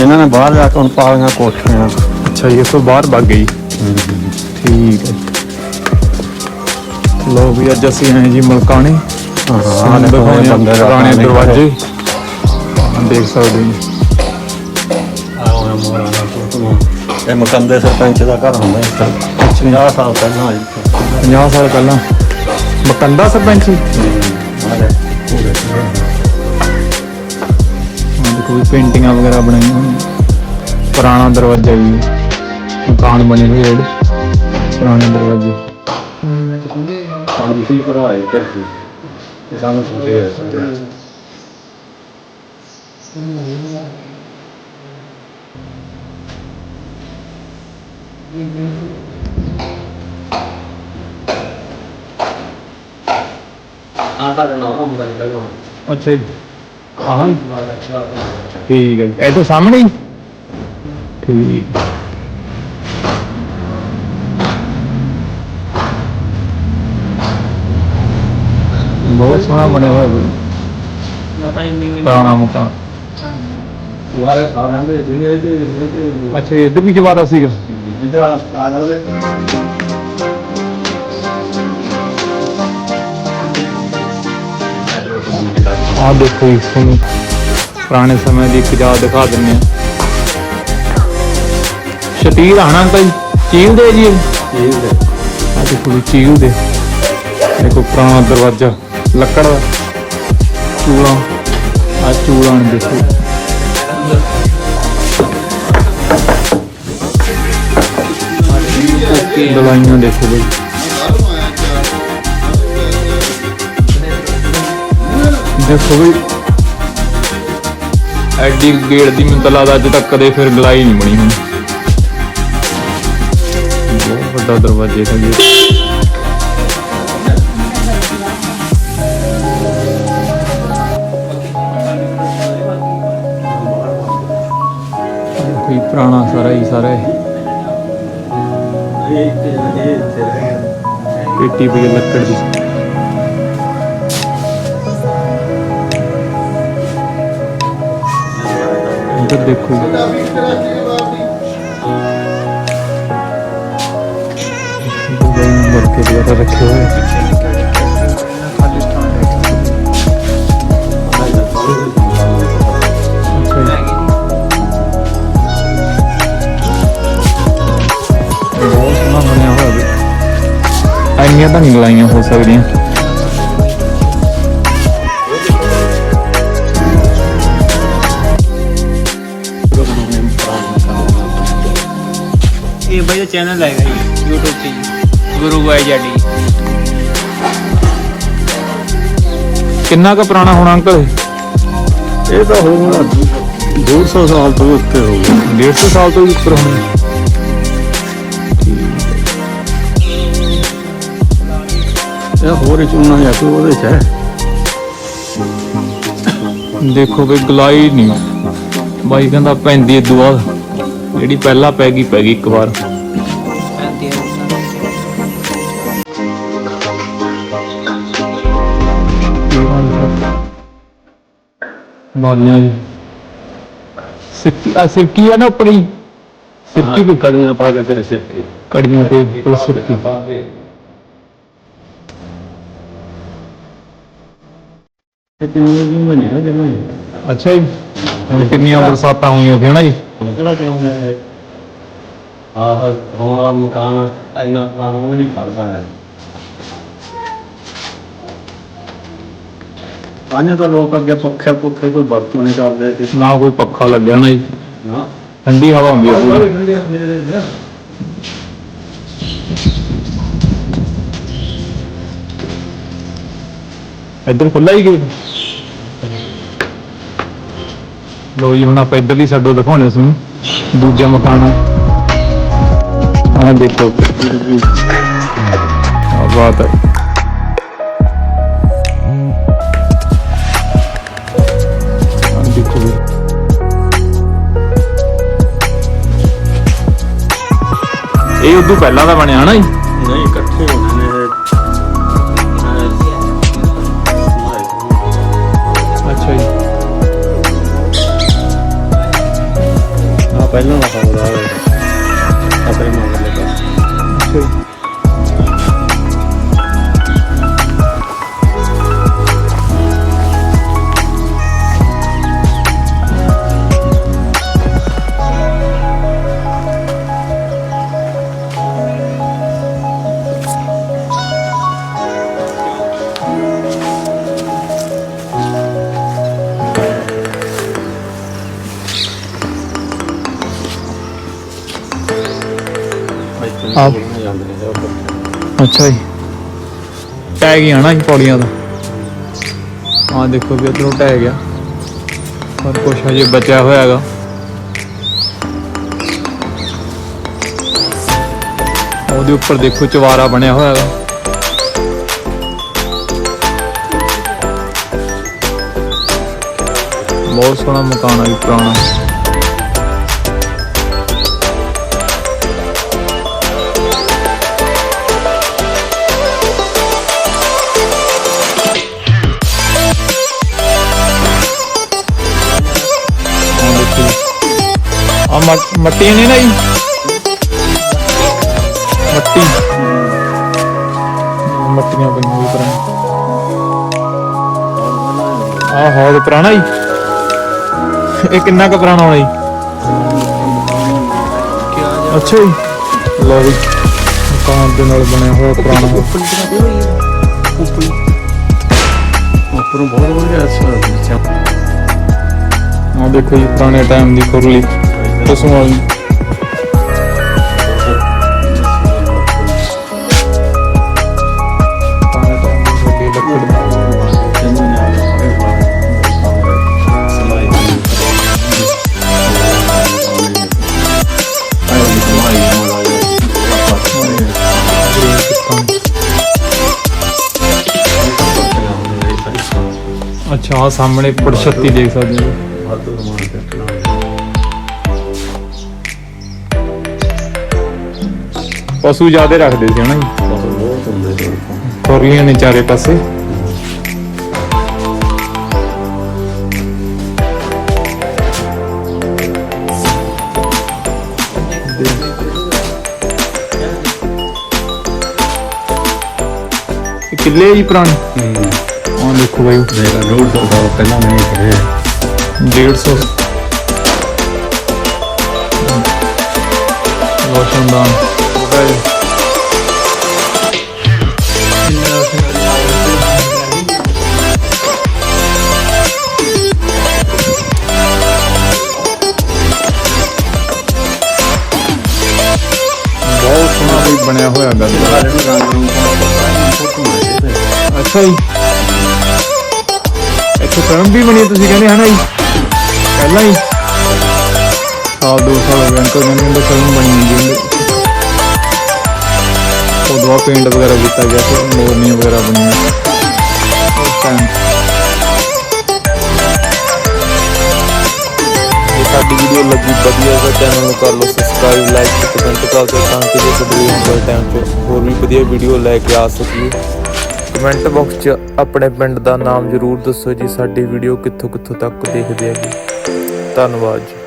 ਇਹਨਾਂ ਨੇ ਬਾਹਰ ਜਾ ਕੇ ਹੁਣ ਪਾਲੀਆਂ ਕੋਠੀਆਂ। ਅੱਛਾ ਇਸ ਤੋਂ ਬਾਹਰ ਵਗ ਗਈ। ਠੀਕ ਹੈ। ਲੋ ਵੀ ਅੱਜ ਅਸੀਂ ਆਏ ਜੀ ਮਲਕਾਣੇ। ਹਾਂ ਹਾਂ ਇਹ ਦਾ ਪੁਰਾਣੇ ਦਰਵਾਜ਼ੇ। ਦੇਖ ਸਕਦੇ ਜੀ ਇਹ ਮਕੰਦੇ ਸਰਪੰਚ ਦਾ ਘਰ ਹੁੰਦਾ ਇੱਥੇ। 50 ਸਾਲ ਪਹਿਲਾਂ ਆਈ 50 ਸਾਲ ਪਹਿਲਾਂ। ਮਕੰਦਾ ਸਰਪੰਚ? ਜੀ ਹਾਂ ਵੀ ਪੇਂਟਿੰਗਾਂ ਵਗੈਰਾ ਬਣਾਈਆਂ ਹੋਈਆਂ। ਪੁਰਾਣਾ ਦਰਵਾਜ਼ਾ ਵੀ ਮਕਾਨ ਬਣੇ ਹੋਏ ਜਿਹੜੇ ਪੁਰਾਣੇ ਦਰਵਾਜ਼ੇ। ਪੰਜੀ ਭਰਾ ਹੈ ਤੇ ਇਹ ਸਾਨੂੰ ਪੁੱਛੇ ਅੱਛਾ ਜੀ। ਹਾਂ। ਠੀਕ ਹੈ ਜੀ। ਇਹ ਤੋਂ ਸਾਹਮਣੇ ਹੀ। ਠੀਕ। ਬਹੁਤ ਸੋਹਣਾ ਬਣਿਆ ਹੋਇਆ ਵੀ ਪੁਰਾਣਾ ਮਕਾਨ ਵਾਰੇ ਸਾਰਿਆਂ ਦੇ ਜਿਹੜੇ ਦੇ ਅੱਛਾ, ਇੱਧਰ ਵੀ ਜਵਾਰਾ ਸੀਗਾ। ਇਧਰ ਆ ਜਾਵੇ ਆਹ ਦੇਖੋ ਇਸ ਨੂੰ ਪੁਰਾਣੇ ਸਮੇਂ ਦੀ ਇੱਕ ਯਾਦ ਦਿਖਾ ਆ ਸ਼ਤੀਰ ਆਣਾ ਜੀ ਚੀਲ ਦੇ ਜੀ ਆ ਦੇਖੋ ਜੀ ਚੀਲ ਦੇ। ਦੇਖੋ ਪੁਰਾਣਾ ਦਰਵਾਜ਼ਾ ਲੱਕੜ ਦਾ। ਚੂਲਾ ਆ ਚੂਲਾ ਨੂੰ ਦੇਖੋ। ਦਵਾਈਆਂ ਦੇਖੋ ਬਈ ਦੇਖੋ ਬਈ ਐਡੀ ਗੇੜ ਦੀ ਮੈਨੂੰ ਤਾਂ ਲੱਗਦਾ ਅੱਜ ਤੱਕ ਕਦੇ ਫਿਰ ਗਲਾਈ ਨਹੀਂ ਬਣੀ ਹੋਣੀ। ਬਹੁਤ ਵੱਡਾ ਦਰਵਾਜ਼ੇ ਦਾ ਗੇਟ ਕੋਈ ਪੁਰਾਣਾ ਸਾਰਾ ਹੀ ਸਾਰਾ ਇਹ ਪੇਟੀ ਪਈ ਲੱਕੜ ਦੀ। ਦੇਖੋ। ਦੁਬਈ ਨੰਬਰ ਵਗੈਰਾ ਰੱਖੇ ਹੋਏ ਅੱਛਾ। ਬਹੁਤ ਸੋਹਣਾ ਬਣਿਆ ਹੋਇਆ ਵੀ। ਇੰਨੀਆਂ ਤਾਂ ਨਹੀਂ ਲਾਈਆਂ ਹੋ ਸਕਦੀਆਂ। ਇਹ ਬਾਈ ਦਾ ਚੈਨਲ ਹੈਗਾ ਜੀ YouTube ਤੇ ਜੀ ਗੁਰੂ ਬਾਈ ਜਾਡੀ। ਕਿੰਨਾ ਕੁ ਪੁਰਾਣਾ ਹੋਣਾ ਅੰਕਲ ਇਹ? ਇਹ ਤਾਂ ਹੋਊਗਾ 200 ਸਾਲ ਤੋਂ ਉੱਤੇ ਹੋ ਗਿਆ 150 ਸਾਲ ਤੋਂ ਵੀ ਉੱਪਰ ਹੋਣਾ। ਇਹ ਹੋਰ ਚੁਣਨਾ ਜਾਂ ਕੋਈ ਉਹਦੇ ਚ ਹੈ। ਦੇਖੋ ਵੀ ਗਲਾਈ ਨਹੀਂ। ਬਾਈ ਕਹਿੰਦਾ ਪੈਂਦੀ ਏ ਦੁਆ ਜਿਹੜੀ ਪਹਿਲਾਂ ਪੈ ਗਈ ਪੈ ਗਈ ਇੱਕ ਵਾਰ। ਨੌਲੀਆਂ ਜੀ। ਸਿੱਕੀ ਆ ਸਿੱਕੀ ਆ ਨਾ ਸਿੱਕੀ ਵੀ ਕੜੀਆਂ ਪਾ ਕੇ ਤੇ ਕੜੀਆਂ ਤੇ ਉੱਪਰ ਸਿੱਕੀ ਇਹ ਤੇ ਵੀ ਮਨੀ ਨਾ ਜਮਾ ਅੱਛਾ ਜੀ ਹੁਣ ਕਿੰਨੀਆਂ ਬਰਸਾਤਾਂ ਹੋਈਆਂ ਸੀ ਨਾ ਜੀ? ਕਿਹੜਾ ਕਿਉਂ ਹੈ? ਆਹ ਹੋਣਾ ਮਕਾਨ ਇੰਨਾ ਕਾਨੂੰਨ ਨਹੀਂ ਕਰਦਾ ਹੈ। ਆਨੇ ਤਾਂ ਲੋਕ ਅੱਗੇ ਪੱਖੇ ਪੁੱਖੇ ਕੋਈ ਵਰਤੋਂ ਨਹੀਂ ਕਰਦੇ ਨਾ ਕੋਈ ਪੱਖਾ ਲੱਗਿਆ ਨਾ ਜੀ ਨਾ। ਠੰਡੀ ਹਵਾ ਹੁੰਦੀ ਹੈ ਇੱਧਰ ਖੁੱਲਾ ਹੀ ਗੇਟ ਲੋ ਜੀ, ਹੁਣ ਆਪਾਂ ਇੱਧਰ ਦੀ ਸਾਡੋ ਦਿਖਾਉਣੇ ਸੀ ਦੂਜਾ ਮਕਾਨ ਆਹ ਦੇਖੋ। ਆ। ਬਾਤ ਹੈ ਇਹ ਉਦੋਂ ਪਹਿਲਾਂ ਦਾ ਬਣਿਆ ਨਾ ਜੀ? ਨਹੀਂ, ਇਕੱਠੇ ਹੋ ਪਹਿਲਾਂ ਦਾ ਖਬਰ ਆ ਆਪਣੇ ਮਗਰ ਲੱਗਾ ਆਪ- ਨੇ ਅੱਛਾ ਜੀ। ਟੈਗ ਹੀ ਆਣਾ ਸੀ ਪੌੜੀਆਂ ਦਾ ਹਾਂ ਦੇਖੋ ਵੀ ਉਧਰੋਂ ਟੈਗ ਗਿਆ। ਪਰ ਕੁਛ ਹਜੇ ਬਚਿਆ ਹੋਇਆ ਹੈਗਾ। ਉਹਦੇ ਉੱਪਰ ਦੇਖੋ ਚਵਾਰਾ ਬਣਿਆ ਹੋਇਆ ਹੈਗਾ। ਬਹੁਤ ਸੋਹਣਾ ਮਕਾਨ ਹੈ ਜੀ ਪੁਰਾਣਾ। ਮੱਟੀ ਨਹੀਂ ਨਾ ਜੀ। ਮੱਟੀ। ਮੱਟੀਆਂ ਪਈਆਂ ਵੀ ਪੁਰਾਣੀ ਆ ਹੌਦ ਪੁਰਾਣਾ ਜੀ। ਇਹ ਕਿੰਨਾ ਕੁ ਪੁਰਾਣਾ ਹੋਣਾ ਜੀ? ਅੱਛਾ ਜੀ। ਲਓ ਵੀ ਮਕਾਨ ਦੇ ਨਾਲ ਬਣਿਆ ਹੋਇਆ ਪੁਰਾਣਾ ਉੱਪਰੋਂ ਬਹੁਤ ਵਧੀਆ ਅੱਛਾ ਆ ਦੇਖੋ ਜੀ, ਪੁਰਾਣੇ ਟਾਈਮ ਦੀ ਖੁਰਲੀ ਪਸ਼ੂਆਂ ਅੱਛਾ ਆ ਸਾਹਮਣੇ ਪੜਛੱਤੀ ਦੇਖ ਸਕਦੇ ਹੋ। ਪਸ਼ੂ ਜ਼ਿਆਦੇ ਰੱਖਦੇ ਸੀ ਹਨਾ ਜੀ। ਖੁਰਲੀਆਂ ਨੇ ਚਾਰੇ ਪਾਸੇ। ਇਹ ਕਿੱਲੇ ਜੀ ਪੁਰਾਣੇ? ਆਹ ਦੇਖੋ ਬਾਈ। ਰੋਡ ਤੋਂ ਪਹਿਲਾਂ ਨਹੀਂ ਕਰੇ 150 ਰੋਸ਼ਨਦਾਨ ਉਹਦਾ ਬਹੁਤ ਸੋਹਣਾ ਵੀ ਬਣਿਆ ਹੋਇਆ ਗੱਲ ਅੱਛਾ ਜੀ ਇੱਥੇ ਫਿਲਮ ਵੀ ਬਣੀ ਤੁਸੀਂ ਕਹਿੰਦੇ ਹਨਾ ਜੀ ਪਹਿਲਾਂ ਹੀ ਸਾਲ ਦੋ ਸਾਲ ਹੋ ਗਏ ਅੰਕਲ ਕਹਿੰਦੇ ਕਹਿੰਦੇ ਫਿਲਮ ਬਣੀ ਹੁੰਦੀ ਹੁੰਦੀ ਉਦੋਂ ਪੇਂਟ ਵਗੈਰਾ ਕੀਤਾ ਗਿਆ ਸੀ, ਮੋਰਨੀਆਂ ਵਗੈਰਾ ਬਣੀਆਂ। ਉਸ ਟਾਈਮ ਜੇ ਸਾਡੀ ਵੀਡੀਓ ਲੱਗੀ ਵਧੀਆ ਤਾਂ ਚੈਨਲ ਨੂੰ ਕਰ ਲਓ ਸਬਸਕ੍ਰਾਈਬ ਲਾਈਕ ਤੇ ਕਮੈਂਟ ਕਰ ਦਿਓ ਤਾਂ ਕਿ ਜੇ ਕਦੇ ਆਉਣ ਟਾਈਮ 'ਚ ਹੋਰ ਵੀ ਵਧੀਆ ਵੀਡੀਓ ਲੈ ਕੇ ਆ ਸਕੀਏ। ਕਮੈਂਟ ਬਾਕਸ 'ਚ ਆਪਣੇ ਪਿੰਡ ਦਾ ਨਾਮ ਜ਼ਰੂਰ ਦੱਸੋ ਜੀ, ਸਾਡੀ ਵੀਡੀਓ ਕਿੱਥੋਂ ਕਿੱਥੋਂ ਤੱਕ ਦੇਖਦੇ ਹੈਗੇ। ਧੰਨਵਾਦ ਜੀ।